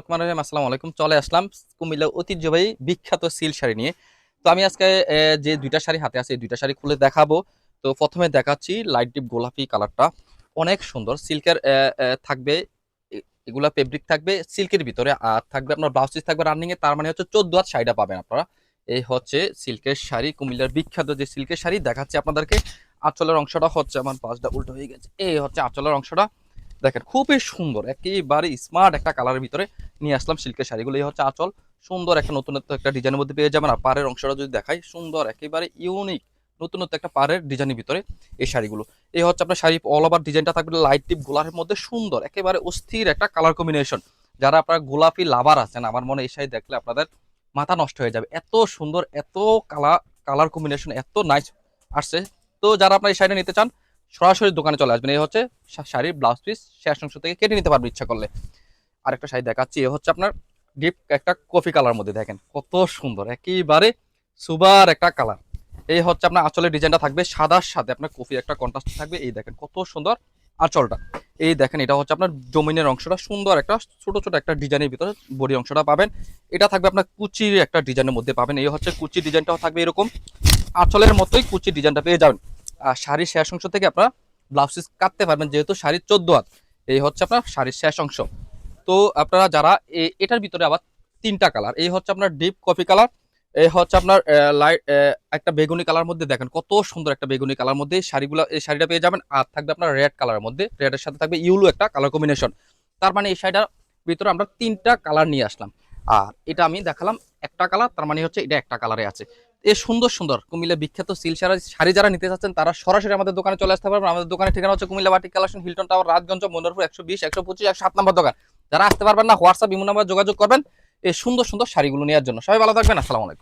রহমান রহিম আসসালামু আলাইকুম। চলে আসলাম কুমিল্লা ঐতিহ্যবাহী বিখ্যাত সিল শাড়ি নিয়ে। তো আমি আজকে যে দুইটা শাড়ি হাতে আছে, এই দুইটা শাড়ি খুলে দেখাবো। তো প্রথমে দেখাচ্ছি লাইট ডিপ গোলাপি কালারটা। অনেক সুন্দর। সিল্কের থাকবে এগুলা ফেব্রিক থাকবে, সিল্কের ভিতরে আর থাকবে আপনার ব্লাউজ থাকবে রানিং এ, তার মানে হচ্ছে চোদ্দ হাত শাড়িটা পাবেন আপনারা। এই হচ্ছে সিল্কের শাড়ি, কুমিল্লার বিখ্যাত যে সিল্কের শাড়ি। দেখাচ্ছি আপনাদেরকে। আঁচলের অংশটা হচ্ছে আমার পাঁচটা উল্টো হয়ে গেছে। এই হচ্ছে আঁচলের অংশটা। দেখেন, খুবই সুন্দর, একেবারে স্মার্ট একটা কালারের ভিতরে নিয়ে আসলাম সিল্কের শাড়িগুলো। এই হচ্ছে আঁচল, সুন্দর একটা নতুনত্ব একটা ডিজাইনের মধ্যে পেয়ে যাবেন। আর পাড়ের অংশটা যদি দেখাই, সুন্দর, একেবারে ইউনিক নতুনত্ব একটা পাড়ের ডিজাইনের ভিতরে এই শাড়িগুলো। এই হচ্ছে আপনার শাড়ি অল ওভার ডিজাইনটা থাকবে লাইট টিপ গোলাপের মধ্যে সুন্দর, একেবারে অস্থির একটা কালার কম্বিনেশন যারা আপনার গোলাপি লাভার আছেন, আমার মনে এই শাড়ি দেখলে আপনাদের মাথা নষ্ট হয়ে যাবে। এত সুন্দর, এত কালার কালার কম্বিনেশন এত নাইস আসছে। তো যারা আপনার এই শাড়িটা নিতে চান সরাসরি দোকানে চলে আসবেন। এই হচ্ছে শাড়ির ব্লাউজ পিস শেষ অংশ থেকে কেটে নিতে পারবে ইচ্ছা করলে। আরেকটা শাড়ি দেখাচ্ছি, এ হচ্ছে আপনার ডিপ একটা কফি কালার মধ্যে, দেখেন কত সুন্দর, একেবারে সুবার একটা কালার এই হচ্ছে আপনার আঁচলের ডিজাইনটা থাকবে সাদার সাথে, আপনার কফি একটা কন্ট্রাস্ট থাকবে, এই দেখেন কত সুন্দর আঁচলটা। এই দেখেন, এটা হচ্ছে আপনার জমিনের অংশটা, সুন্দর একটা, ছোট ছোট একটা ডিজাইনের ভিতরে বডি অংশটা পাবেন। এটা থাকবে আপনার কুচির একটা ডিজাইনের মধ্যে পাবেন, এই হচ্ছে কুচি ডিজাইনটাও থাকবে এরকম। আঁচলের মতোই কুচি ডিজাইনটা পেয়ে যাবেন। শাড়ির শেষ অংশ থেকে আপনারা ব্লাউজ পিস কাটতে পারবেন, যেহেতু শাড়ির চোদ্দ হাত। এই হচ্ছে আপনার শাড়ির শেষ অংশ। তো আপনারা যারা এটার ভিতরে আবার তিনটা কালার, এই হচ্ছে আপনার ডিপ কফি কালার, এই হচ্ছে আপনার লাইট একটা বেগুনি কালার মধ্যে দেখেন, কত সুন্দর একটা বেগুনি কালার মধ্যে শাড়িগুলো এই শাড়িটা পেয়ে যাবেন। আর থাকবে আপনার রেড কালারের মধ্যে, রেডের সাথে থাকবে ইউলো একটা কালার কম্বিনেশন। তার মানে এই শাড়িটার ভিতরে আমরা তিনটা কালার নিয়ে আসলাম। আর এটা আমি দেখালাম একটা কালার, তার মানে হচ্ছে এটা একটা কালারে আছে। এ সুন্দর সুন্দর। কুমিল্লা বিখ্যাত সিল সারা শাড়ি যারা নিতে চাচ্ছেন, তারা সরাসরি আমাদের দোকানে চলে আসতে পারবেন। আমাদের দোকানের ঠিকানা হচ্ছে Comilla Bati collection, Hilton tower, Rajganj, Mandarpur, একশো বিশ, একশো পঁচিশ, একশো সাত নম্বর দোকান। যারা আসতে পারবেন না, হোয়াটসঅ্যাপ, ইমো নাম্বার যোগাযোগ করবেন। এই সুন্দর সুন্দর শাড়িগুলো নেওয়ার জন্য। সবাই ভালো থাকবেন। আসসালামু আলাইকুম।